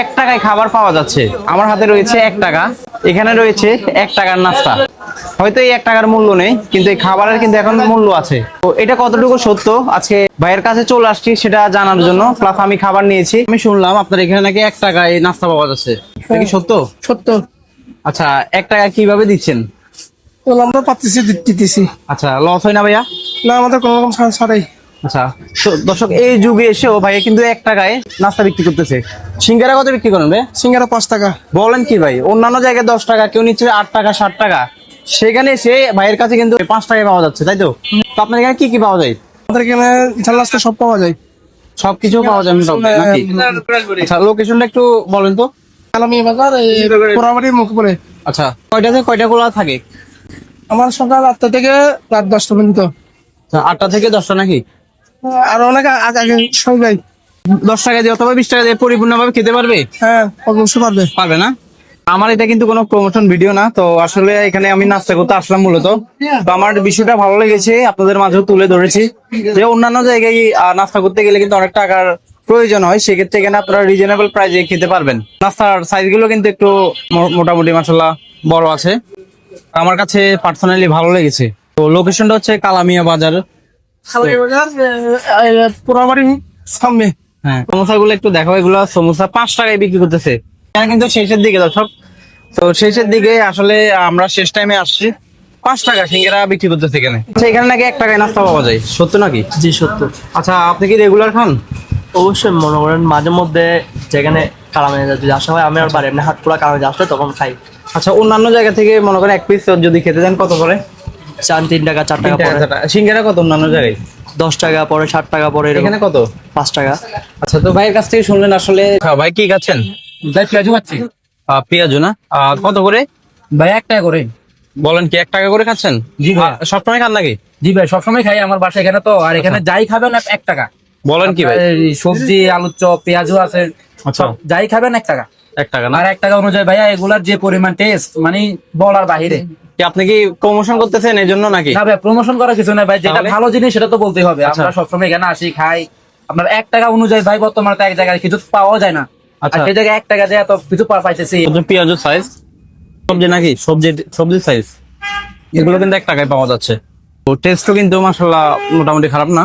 এক টাকায় খাবার পাওয়া যাচ্ছে। আমার হাতে রয়েছে এক টাকা। এখানে রয়েছে এক টাকার নাস্তা। হয়তো এই এক টাকার মূল্য নেই কিন্তু এই খাবারের কিন্তু এখন মূল্য আছে। তো এটা কতটুকু সত্য? আজকে ভাইয়ের কাছে চলে আসছি সেটা জানার জন্য। প্লাস আমি খাবার নিয়েছি। আমি শুনলাম আপনার এখানে নাকি এক টাকায় নাস্তা পাওয়া যাচ্ছে। এটা কি সত্য? সত্য। আচ্ছা এক টাকা কীভাবে দিচ্ছেন? আমরা পাচ্ছি দিতেছি। আচ্ছা লস হয় না ভাইয়া? না আমাদের কোনো রকম ছাড়াই আচ্ছা তো দর্শক এই যুগে এসেও ভাইয়া কিন্তু এক টাকায় নাস্তা বিক্রি করতেছে। সিঙ্গারা কত বিক্রি করেন ভাই সিঙ্গারা পাঁচ টাকা। বলেন কি ভাই অন্যান্য জায়গায় দশ টাকা কেউ নিচ্ছে আট টাকা ষাট টাকা। সেখানে সে ভাইয়ের কাছে কিন্তু পাঁচ টাকায় পাওয়া যাচ্ছে তাই তো? তো আপনার এখানে কি কি পাওয়া যায়? আমাদের এখানে ঝাল নাস্তা সব পাওয়া যায়। সবকিছু পাওয়া যায় নাকি? আচ্ছা লোকেশনটা একটু বলেন তো। আলামী বাজার এই পোড়াবাড়ির মুখ পরে আচ্ছা কয়টা থেকে কয়টা খোলা থাকে? আমার সকাল আটটা থেকে রাত দশটা পর্যন্ত। আচ্ছা, আটটা থেকে দশটা নাকি? আর অনেক আগে সবাই দশ টাকা দিয়ে অথবা বিশ টাকা দিয়ে পরিপূর্ণভাবে খেতে পারবে? হ্যাঁ অবশ্যই পারবে। পারবে না? আমার এটা কিন্তু কোনো প্রমোশন ভিডিও না তো আসলে এখানে আমি নাস্তা করতে আসলাম মূলত। তো আমার বিষয়টা ভালো লেগেছে আপনাদের মাঝেও তুলে ধরেছি। যে অন্যান্য জায়গায় নাস্তা করতে গেলে কিন্তু অনেক টাকার প্রয়োজন হয় সেক্ষেত্রে এখানে আপনারা রিজনেবল প্রাইসে খেতে পারবেন। নাস্তার সাইজগুলো কিন্তু একটু মোটামুটি মাসাল্লাহ বড় আছে। আমার কাছে পার্সোনালি ভালো লেগেছে। তো লোকেশনটা হচ্ছে কালামিয়া বাজার। পোড়াবাড়ির সামনে। হ্যাঁ সমোসা একটু দেখো এগুলো সমোসা পাঁচ টাকায় বিক্রি করতেছে। কিন্তু শেষের দিকে দর্শক। তো শেষের দিকে আসলে আমরা শেষ টাইমে আসছি। পাঁচ টাকা সিঙ্গারা বিক্রি করতেছে এখানে। আচ্ছা এখানে নাকি এক টাকায় নাস্তা পাওয়া যায়। সত্য নাকি? জি সত্য। আচ্ছা আপনি কি রেগুলার খান? অবশ্যই মনে করেন মাঝে মধ্যে যেখানে কালামে যদি আসা হয় আমি আর বাড়ি এমনি হাট খোলা কালামে আসলে তখন খাই। আচ্ছা অন্যান্য জায়গা থেকে মনে করেন এক পিস যদি খেতে দেন কত করে? চার তিন টাকা চার টাকা পরে। সিঙ্গারা কত অন্যান্য জায়গায় দশ টাকা পরে ষাট টাকা পরে এখানে কত? পাঁচ টাকা। আচ্ছা তো ভাইয়ের কাছ থেকে শুনলেন আসলে ভাই কি খাচ্ছেন? ভাই পেঁয়াজু খাচ্ছি। পেঁয়াজু না? আহ, কত করে? ভাই এক টাকা করে। বলেন কি এক টাকা করে খাচ্ছেন? জি ভাই। সবসময় খান নাকি? জি ভাই সবসময় খাই আমার বাসা এখানে তো। আর এখানে যাই খাবেন এক- টাকা। বলেন কি ভাই? সবজি আলুর চপ পেঁয়াজু আছে। আচ্ছা। যাই খাবেন এক টাকা। এক টাকা না? আর এক টাকা অনুযায়ী ভাইয়া এগুলার যে পরিমাণ টেস্ট মানে বলার বাহিরে। আপনি কি প্রমোশন করতেছেন এই জন্য নাকি? না ভাই প্রমোশন করার কিছু না ভাই যেটা ভালো জিনিস সেটা তো বলতেই হবে। আমরা সবসময় এখানে আসি খাই। আপনার এক টাকা অনুযায়ী ভাই বর্তমানে এক জায়গায় কিছু পাওয়া যায় না। আচ্ছা। সেই জায়গায় এক টাকা দিয়ে এত কিছু পাইতেছি। পেঁয়াজ সাইজ সবজি নাকি? সবজি সবজি সাইজ এগুলো কিন্তু এক টাকায় পাওয়া যাচ্ছে। তো টেস্টও কিন্তু মাসাল্লাহ মোটামুটি খারাপ না।